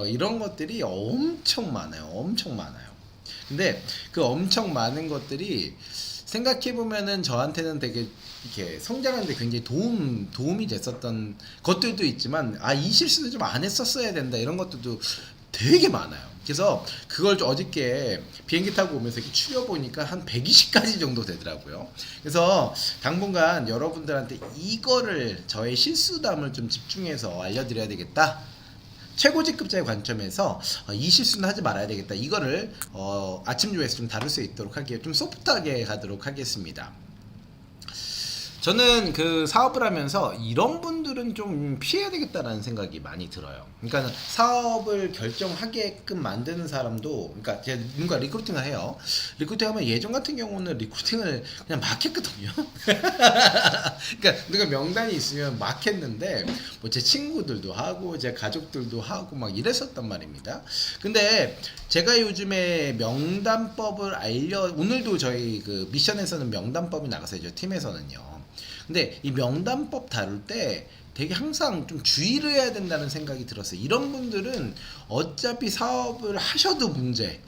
어, 이런 것들이 엄청 많아요. 엄청 많아요. 근데 그 엄청 많은 것들이 생각해 보면은 저한테는 되게 이렇게 성장하는데 굉장히 도움 도움이 됐었던 것들도 있지만 아 이 실수도 좀 안 했었어야 된다 이런 것들도 되게 많아요. 그래서 그걸 좀 어저께 비행기 타고 오면서 이렇게 추려 보니까 한 120가지 정도 되더라고요. 그래서 당분간 여러분들한테 이거를 저의 실수담을 좀 집중해서 알려드려야 되겠다. 최고직급자의 관점에서 어, 이 실수는 하지 말아야 되겠다. 이거를 어, 아침 조에서 좀 다룰 수 있도록 할게요. 좀 소프트하게 가도록 하겠습니다. 저는 그 사업을 하면서 이런 분들은 좀 피해야 되겠다라는 생각이 많이 들어요. 그러니까 사업을 결정하게끔 만드는 사람도, 그러니까 제가 누군가 리크루팅을 해요. 리크루팅 하면 예전 같은 경우는 리크루팅을 그냥 막 했거든요. 그러니까 누가 명단이 있으면 막 했는데 뭐 제 친구들도 하고 제 가족들도 하고 막 이랬었단 말입니다. 근데 제가 요즘에 명단법을 알려 오늘도 저희 그 미션에서는 명단법이 나갔어요. 저 팀에서는요. 근데 이 명단법 다룰 때 되게 항상 좀 주의를 해야 된다는 생각이 들었어요. 이런 분들은 어차피 사업을 하셔도 문제,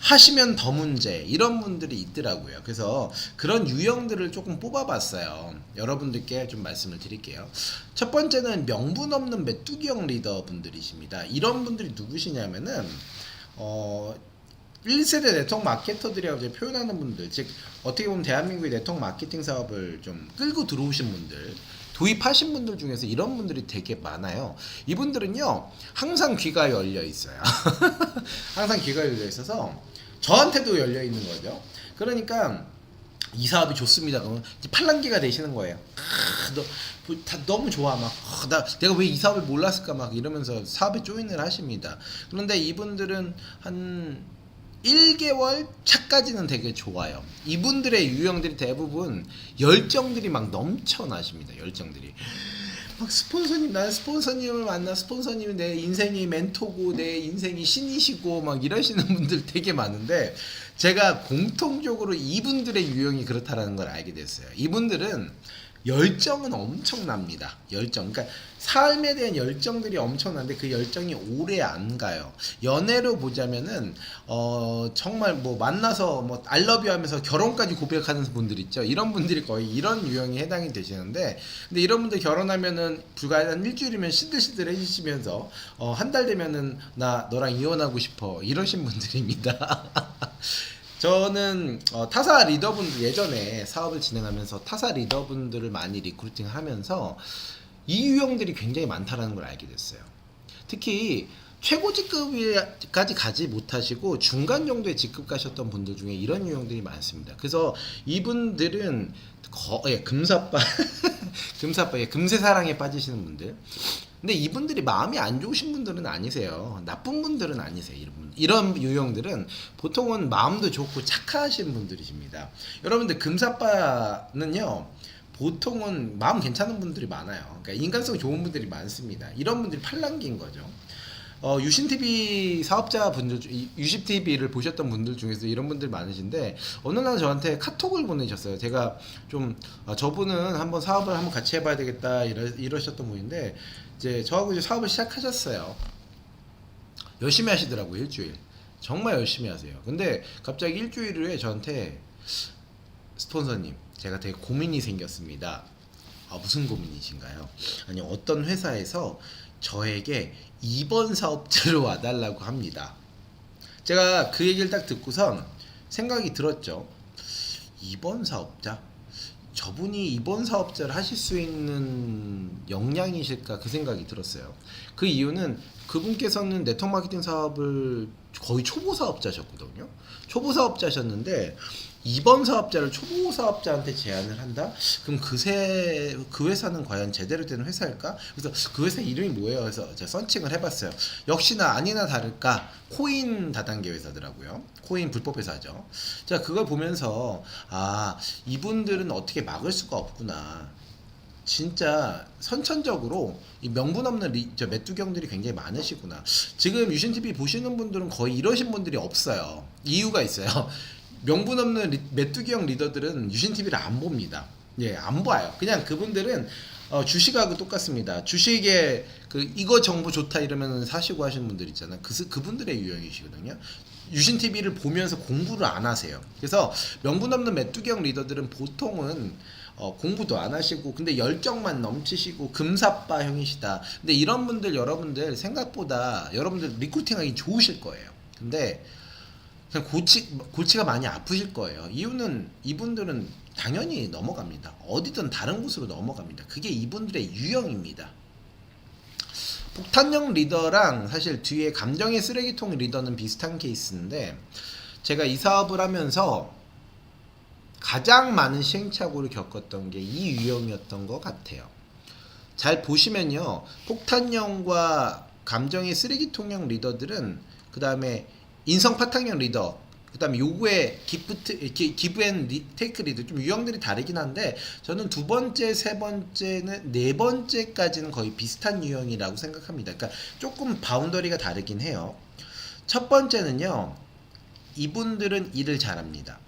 하시면 더 문제 이런 분들이 있더라고요. 그래서 그런 유형들을 조금 뽑아봤어요. 여러분들께 좀 말씀을 드릴게요. 첫 번째는 명분 없는 메뚜기형 리더 분들이십니다. 이런 분들이 누구시냐면은 어 1세대 네트워크 마케터들이라고 이제 표현하는 분들, 즉 어떻게 보면 대한민국의 네트워크 마케팅 사업을 좀 끌고 들어오신 분들, 도입하신 분들 중에서 이런 분들이 되게 많아요. 이분들은요 항상 귀가 열려 있어요. 항상 귀가 열려 있어서 저한테도 열려 있는 거죠. 그러니까 이 사업이 좋습니다. 그러면 이제 팔랑귀가 되시는 거예요. 아, 너, 뭐, 다 너무 좋아 막. 아, 나 내가 왜 이 사업을 몰랐을까 막 이러면서 사업에 조인을 하십니다. 그런데 이분들은 한 1개월 차까지는 되게 좋아요. 이분들의 유형들이 대부분 열정들이 막 넘쳐나십니다. 열정들이. 막 스폰서님 나는 스폰서님을 만나 스폰서님이 내 인생의 멘토고 내 인생이 신이시고 막 이러시는 분들 되게 많은데 제가 공통적으로 이분들의 유형이 그렇다라는 걸 알게 됐어요. 이분들은 열정은 엄청납니다. 열정. 그러니까 삶에 대한 열정들이 엄청난데 그 열정이 오래 안 가요. 연애로 보자면은 어 정말 뭐 만나서 뭐 알러뷰 하면서 결혼까지 고백하는 분들 있죠. 이런 분들이 거의 이런 유형이 해당이 되시는데 근데 이런 분들 결혼하면은 불과 한 일주일이면 시들시들해지시면서 어 한 달 되면은 나 너랑 이혼하고 싶어 이러신 분들입니다. 저는 어, 타사 리더분들 예전에 사업을 진행하면서 타사 리더분들을 많이 리크루팅하면서 이 유형들이 굉장히 많다라는 걸 알게 됐어요. 특히 최고 직급까지 가지 못하시고 중간 정도의 직급 가셨던 분들 중에 이런 유형들이 많습니다. 그래서 이분들은 거, 예, 금사빠, 금사빠, 예, 금세 사랑에 빠지시는 분들. 근데 이분들이 마음이 안 좋으신 분들은 아니세요. 나쁜 분들은 아니세요. 이런, 분- 이런 유형들은 보통은 마음도 좋고 착하신 분들이십니다. 여러분들 금사빠는요. 보통은 마음 괜찮은 분들이 많아요. 그러니까 인간성 좋은 분들이 많습니다. 이런 분들이 팔랑기인 거죠. 어, 유신 TV 사업자 분들, 중- 이- 유신 TV를 보셨던 분들 중에서 이런 분들 많으신데 어느 날 저한테 카톡을 보내셨어요. 제가 좀 아, 저분은 한번 사업을 한번 같이 해봐야 되겠다 이러, 이러셨던 분인데 이제 저하고 이제 사업을 시작하셨어요. 열심히 하시더라고요 일주일. 정말 열심히 하세요. 근데 갑자기 일주일 후에 저한테 스폰서님 제가 되게 고민이 생겼습니다. 아, 무슨 고민이신가요? 아니 어떤 회사에서 저에게 2번 사업자로 와달라고 합니다. 제가 그 얘기를 딱 듣고선 생각이 들었죠. 2번 사업자? 저분이 2번 사업자를 하실 수 있는 역량이실까 그 생각이 들었어요. 그 이유는 그분께서는 네트워크 마케팅 사업을 거의 초보 사업자셨거든요. 초보 사업자셨는데 2번 사업자를 초보 사업자한테 제안을 한다? 그럼 그새 그 회사는 과연 제대로 된 회사일까? 그래서 그 회사 이름이 뭐예요? 그래서 제가 서칭을 해봤어요. 역시나 아니나 다를까 코인 다단계 회사더라고요. 코인 불법 회사죠. 제가 그걸 보면서 아 이분들은 어떻게 막을 수가 없구나. 진짜 선천적으로 이 명분 없는 리, 저 메뚜경들이 굉장히 많으시구나. 지금 유신 TV 보시는 분들은 거의 이러신 분들이 없어요. 이유가 있어요. 명분 없는 리, 메뚜기형 리더들은 유신 TV를 안 봅니다. 예, 안 봐요. 그냥 그분들은 어, 주식하고 똑같습니다. 주식에 그 이거 정보 좋다 이러면 사시고 하시는 분들 있잖아. 그 그분들의 유형이시거든요. 유신 TV를 보면서 공부를 안 하세요. 그래서 명분 없는 메뚜기형 리더들은 보통은 어, 공부도 안 하시고 근데 열정만 넘치시고 금사빠 형이시다. 근데 이런 분들 여러분들 생각보다 여러분들 리크루팅하기 좋으실 거예요. 근데 그냥 고치 골치가 많이 아프실 거예요. 이유는 이분들은 당연히 넘어갑니다. 어디든 다른 곳으로 넘어갑니다. 그게 이분들의 유형입니다. 폭탄형 리더랑 사실 뒤에 감정의 쓰레기통 리더는 비슷한 케이스인데 제가 이 사업을 하면서 가장 많은 시행착오를 겪었던 게 이 유형이었던 것 같아요. 잘 보시면요. 폭탄형과 감정의 쓰레기통형 리더들은 그 다음에 인성 파탄형 리더, 그 다음에 요구의 기프트, 기, 기브 앤 리, 테이크 리더 좀 유형들이 다르긴 한데 저는 두 번째, 세 번째는 네 번째까지는 거의 비슷한 유형이라고 생각합니다. 그러니까 조금 바운더리가 다르긴 해요. 첫 번째는요. 이분들은 일을 잘합니다.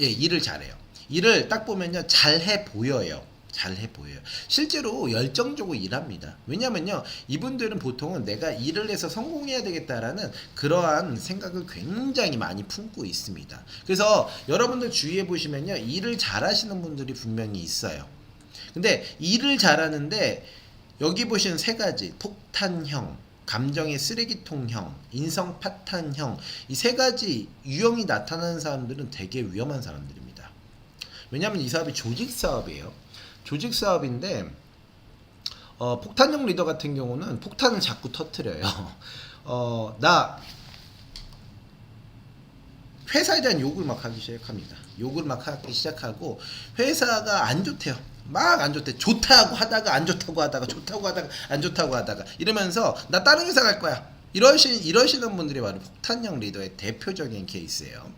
예, 일을 잘해요. 일을 딱 보면요, 잘해 보여요. 잘해 보여요. 실제로 열정적으로 일합니다. 왜냐면요, 이분들은 보통은 내가 일을 해서 성공해야 되겠다라는 그러한 생각을 굉장히 많이 품고 있습니다. 그래서 여러분들 주위에 보시면요, 일을 잘하시는 분들이 분명히 있어요. 근데 일을 잘하는데 여기 보시는 세 가지 폭탄형, 감정의 쓰레기통형, 인성 파탄형 이 세 가지 유형이 나타나는 사람들은 되게 위험한 사람들입니다. 왜냐하면 이 사업이 조직 사업이에요. 조직 사업인데 어, 폭탄형 리더 같은 경우는 폭탄을 자꾸 터트려요. 어, 나 회사에 대한 욕을 막 하기 시작합니다. 욕을 막 하기 시작하고 회사가 안 좋대요. 막 안 좋대. 좋다고 하다가 안 좋다고 하다가 좋다고 하다가 안 좋다고 하다가 이러면서 나 다른 회사 갈 거야. 이러시 이러시는 분들이 바로 폭탄형 리더의 대표적인 케이스예요.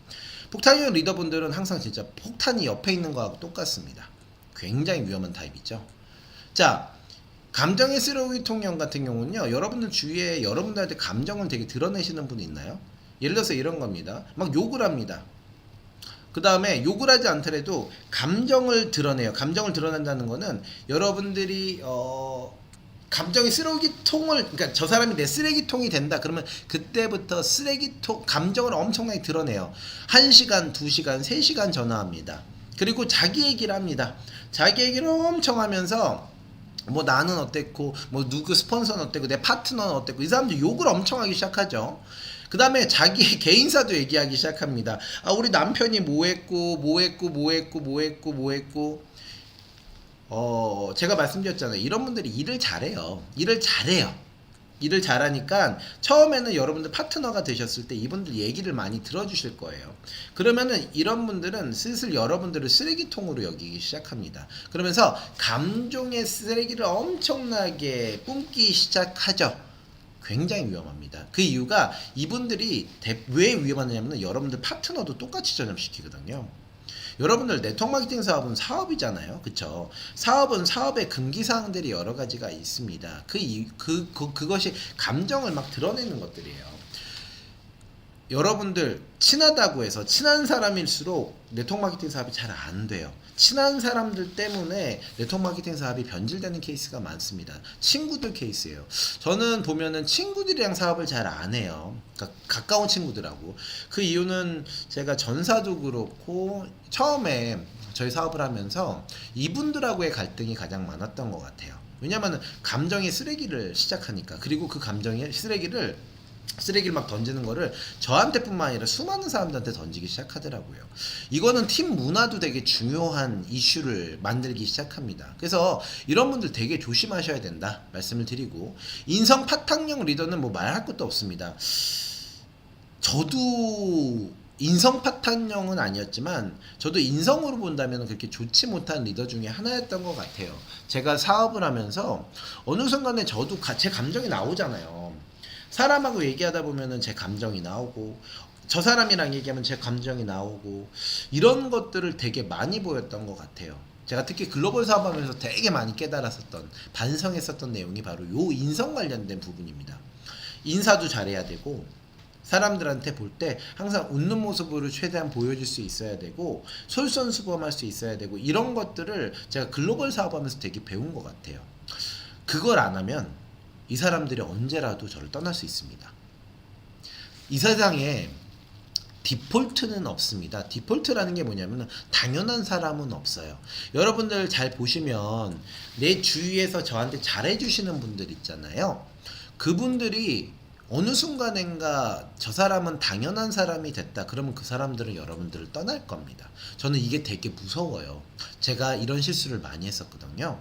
폭탄형 리더분들은 항상 진짜 폭탄이 옆에 있는 거하고 똑같습니다. 굉장히 위험한 타입이죠. 자, 감정의 쓰레기통령 같은 경우는요. 여러분들 주위에 여러분들한테 감정을 되게 드러내시는 분이 있나요? 예를 들어서 이런 겁니다. 막 욕을 합니다. 그 다음에 욕을 하지 않더라도 감정을 드러내요. 감정을 드러낸다는 거는 여러분들이 어 감정이 쓰레기통을 그러니까 저 사람이 내 쓰레기통이 된다 그러면 그때부터 쓰레기통 감정을 엄청나게 드러내요. 1시간, 2시간, 3시간 전화합니다. 그리고 자기 얘기를 합니다. 자기 얘기를 엄청 하면서 뭐 나는 어땠고 뭐 누구 스폰서는 어땠고 내 파트너는 어땠고 이 사람들 욕을 엄청 하기 시작하죠. 그 다음에 자기 개인사도 얘기하기 시작합니다. 아 우리 남편이 뭐 했고 뭐 했고 뭐 했고 뭐 했고 뭐 했고 어 제가 말씀드렸잖아요. 이런 분들이 일을 잘해요. 일을 잘해요. 일을 잘하니까 처음에는 여러분들 파트너가 되셨을 때 이분들 얘기를 많이 들어주실 거예요. 그러면은 이런 분들은 슬슬 여러분들을 쓰레기통으로 여기기 시작합니다. 그러면서 감정의 쓰레기를 엄청나게 뿜기 시작하죠. 굉장히 위험합니다. 그 이유가 이분들이 대- 왜 위험하냐면 여러분들 파트너도 똑같이 전염시키거든요. 여러분들 네트워크 마케팅 사업은 사업이잖아요. 그쵸? 사업은 사업의 금기사항들이 여러 가지가 있습니다. 그, 이, 그, 그, 그것이 감정을 막 드러내는 것들이에요. 여러분들 친하다고 해서 친한 사람일수록 네트워크 마케팅 사업이 잘 안 돼요. 친한 사람들 때문에 네트워크 마케팅 사업이 변질되는 케이스가 많습니다. 친구들 케이스예요. 저는 보면은 친구들이랑 사업을 잘 안 해요. 그러니까 가까운 친구들하고 그 이유는 제가 전사도 그렇고 처음에 저희 사업을 하면서 이분들하고의 갈등이 가장 많았던 것 같아요. 왜냐하면 감정의 쓰레기를 시작하니까 그리고 그 감정의 쓰레기를 쓰레기를 막 던지는 거를 저한테뿐만 아니라 수많은 사람들한테 던지기 시작하더라고요. 이거는 팀 문화도 되게 중요한 이슈를 만들기 시작합니다. 그래서 이런 분들 되게 조심하셔야 된다 말씀을 드리고 인성 파탕형 리더는 뭐 말할 것도 없습니다. 저도 인성 파탄형은 아니었지만 저도 인성으로 본다면 그렇게 좋지 못한 리더 중에 하나였던 것 같아요. 제가 사업을 하면서 어느 순간에 저도 가- 제 감정이 나오잖아요. 사람하고 얘기하다 보면은 제 감정이 나오고 저 사람이랑 얘기하면 제 감정이 나오고 이런 것들을 되게 많이 보였던 것 같아요. 제가 특히 글로벌 사업하면서 되게 많이 깨달았었던 반성했었던 내용이 바로 요 인성 관련된 부분입니다. 인사도 잘해야 되고 사람들한테 볼 때 항상 웃는 모습으로 최대한 보여줄 수 있어야 되고 솔선수범할 수 있어야 되고 이런 것들을 제가 글로벌 사업하면서 되게 배운 것 같아요. 그걸 안 하면 이 사람들이 언제라도 저를 떠날 수 있습니다. 이 세상에 디폴트는 없습니다. 디폴트라는 게 뭐냐면 당연한 사람은 없어요. 여러분들 잘 보시면 내 주위에서 저한테 잘해주시는 분들 있잖아요. 그분들이 어느 순간인가 저 사람은 당연한 사람이 됐다. 그러면 그 사람들은 여러분들을 떠날 겁니다. 저는 이게 되게 무서워요. 제가 이런 실수를 많이 했었거든요.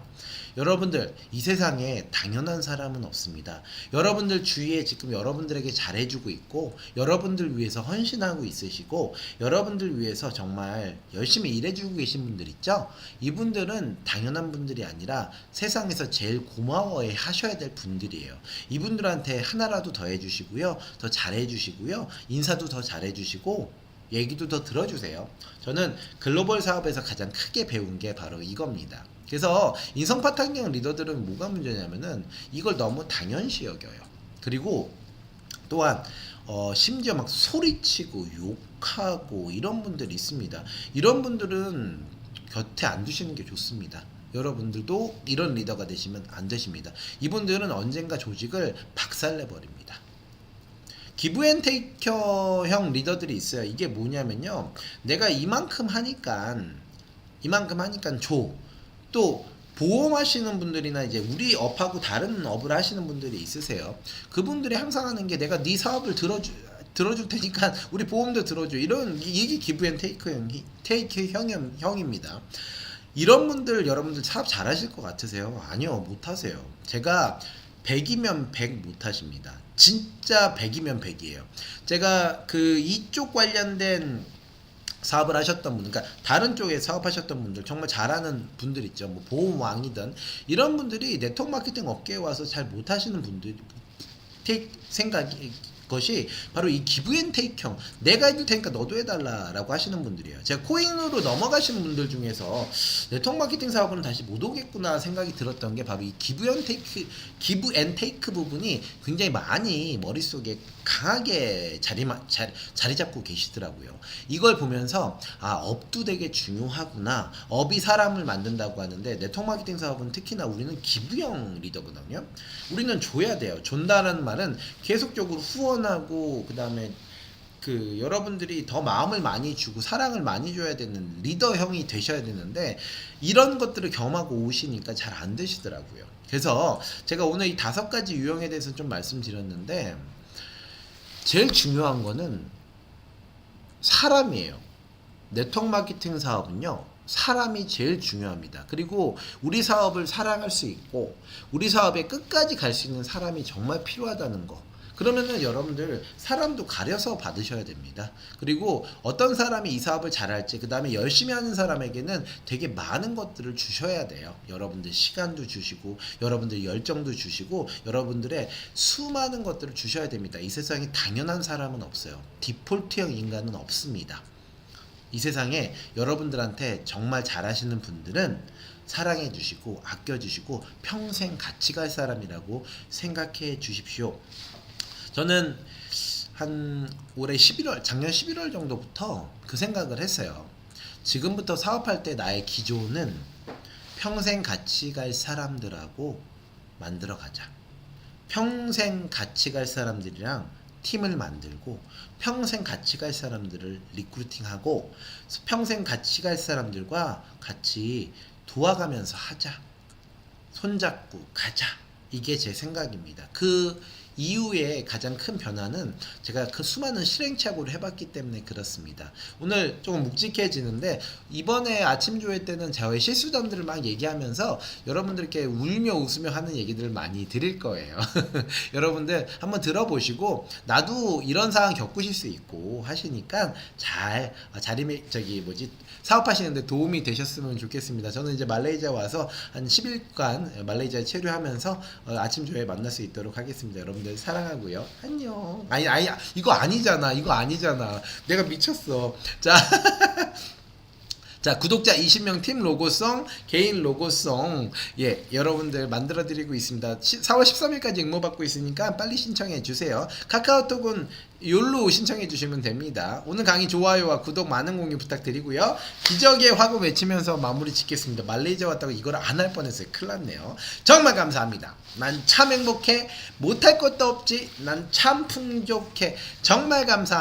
여러분들 이 세상에 당연한 사람은 없습니다. 여러분들 주위에 지금 여러분들에게 잘해주고 있고 여러분들 위해서 헌신하고 있으시고 여러분들 위해서 정말 열심히 일해주고 계신 분들 있죠? 이분들은 당연한 분들이 아니라 세상에서 제일 고마워해 하셔야 될 분들이에요. 이분들한테 하나라도 더해 주시고요, 더 잘해 주시고요, 인사도 더 잘해 주시고 얘기도 더 들어주세요. 저는 글로벌 사업에서 가장 크게 배운 게 바로 이겁니다. 그래서 인성 파탄형 리더들은 뭐가 문제냐면은 이걸 너무 당연시 여겨요. 그리고 또한 어, 심지어 막 소리치고 욕하고 이런 분들이 있습니다. 이런 분들은 곁에 안 두시는 게 좋습니다. 여러분들도 이런 리더가 되시면 안 되십니다. 이분들은 언젠가 조직을 박살내 버립니다. 기브앤테이커형 리더들이 있어요. 이게 뭐냐면요. 내가 이만큼 하니까 이만큼 하니까 줘. 또 보험하시는 분들이나 이제 우리 업하고 다른 업을 하시는 분들이 있으세요. 그분들이 항상 하는 게 내가 네 사업을 들어주 들어줄 테니까 우리 보험도 들어줘. 이런 이게 기브앤테이크 형 테이크 형 형입니다. 이런 분들 여러분들 사업 잘하실 것 같으세요? 아니요, 못하세요. 제가 100이면 100 못하십니다. 진짜 100이면 100이에요. 제가 그 이쪽 관련된 사업을 하셨던 분, 그러니까 다른 쪽에 사업하셨던 분들, 정말 잘하는 분들 있죠. 뭐 보험왕이든 이런 분들이 네트워크 마케팅 업계에 와서 잘 못하시는 분들 생각이 것이 바로 이 기브앤테이크형 내가 해줄 테니까 너도 해달라라고 하시는 분들이에요. 제가 코인으로 넘어가시는 분들 중에서 네트워크 마케팅 사업은 다시 못 오겠구나 생각이 들었던 게 바로 이 기브앤테이크 기브앤테이크 부분이 굉장히 많이 머릿속에 강하게 자리 자리, 자리 잡고 계시더라고요. 이걸 보면서 아 업도 되게 중요하구나. 업이 사람을 만든다고 하는데 네트워크 마케팅 사업은 특히나 우리는 기부형 리더거든요. 우리는 줘야 돼요. 존다라는 말은 계속적으로 후원 하고 그다음에 그 여러분들이 더 마음을 많이 주고 사랑을 많이 줘야 되는 리더 형이 되셔야 되는데 이런 것들을 경험하고 오시니까 잘 안 되시더라고요. 그래서 제가 오늘 이 다섯 가지 유형에 대해서 좀 말씀드렸는데 제일 중요한 거는 사람이에요. 네트워크 마케팅 사업은요. 사람이 제일 중요합니다. 그리고 우리 사업을 사랑할 수 있고 우리 사업에 끝까지 갈 수 있는 사람이 정말 필요하다는 거. 그러면은 여러분들 사람도 가려서 받으셔야 됩니다. 그리고 어떤 사람이 이 사업을 잘할지 그 다음에 열심히 하는 사람에게는 되게 많은 것들을 주셔야 돼요. 여러분들 시간도 주시고 여러분들 열정도 주시고 여러분들의 수많은 것들을 주셔야 됩니다. 이 세상에 당연한 사람은 없어요. 디폴트형 인간은 없습니다. 이 세상에 여러분들한테 정말 잘하시는 분들은 사랑해 주시고 아껴 주시고 평생 같이 갈 사람이라고 생각해 주십시오. 저는 한 올해 11월, 작년 11월 정도부터 그 생각을 했어요. 지금부터 사업할 때 나의 기조는 평생 같이 갈 사람들하고 만들어 가자. 평생 같이 갈 사람들이랑 팀을 만들고 평생 같이 갈 사람들을 리크루팅하고 평생 같이 갈 사람들과 같이 도와가면서 하자. 손잡고 가자. 이게 제 생각입니다. 그 이후에 가장 큰 변화는 제가 그 수많은 실행착오를 해봤기 때문에 그렇습니다. 오늘 조금 묵직해지는데 이번에 아침 조회 때는 저의 실수담들을 막 얘기하면서 여러분들께 울며 웃으며 하는 얘기들을 많이 드릴 거예요. 여러분들 한번 들어보시고 나도 이런 상황 겪으실 수 있고 하시니까 잘 아, 자리 저기 뭐지 사업하시는데 도움이 되셨으면 좋겠습니다. 저는 이제 말레이시아 와서 한 10일간 말레이시아 체류하면서 어, 아침 조회 만날 수 있도록 하겠습니다. 여러분들 사랑하고요. 안녕. 아니 아니 이거 아니잖아. 이거 아니잖아. 내가 미쳤어. 자. 자 구독자 20명 팀 로고송 개인 로고송. 예 여러분들 만들어 드리고 있습니다. 4월 13일까지 응모 받고 있으니까 빨리 신청해 주세요. 카카오톡은 욜로 신청해 주시면 됩니다. 오늘 강의 좋아요와 구독 많은 공유 부탁드리고요. 기적의 화고 외치면서 마무리 짓겠습니다. 말레이시아 왔다고 이걸 안 할 뻔했어요. 큰일 났네요. 정말 감사합니다. 난 참 행복해. 못할 것도 없지. 난 참 풍족해. 정말 감사합니다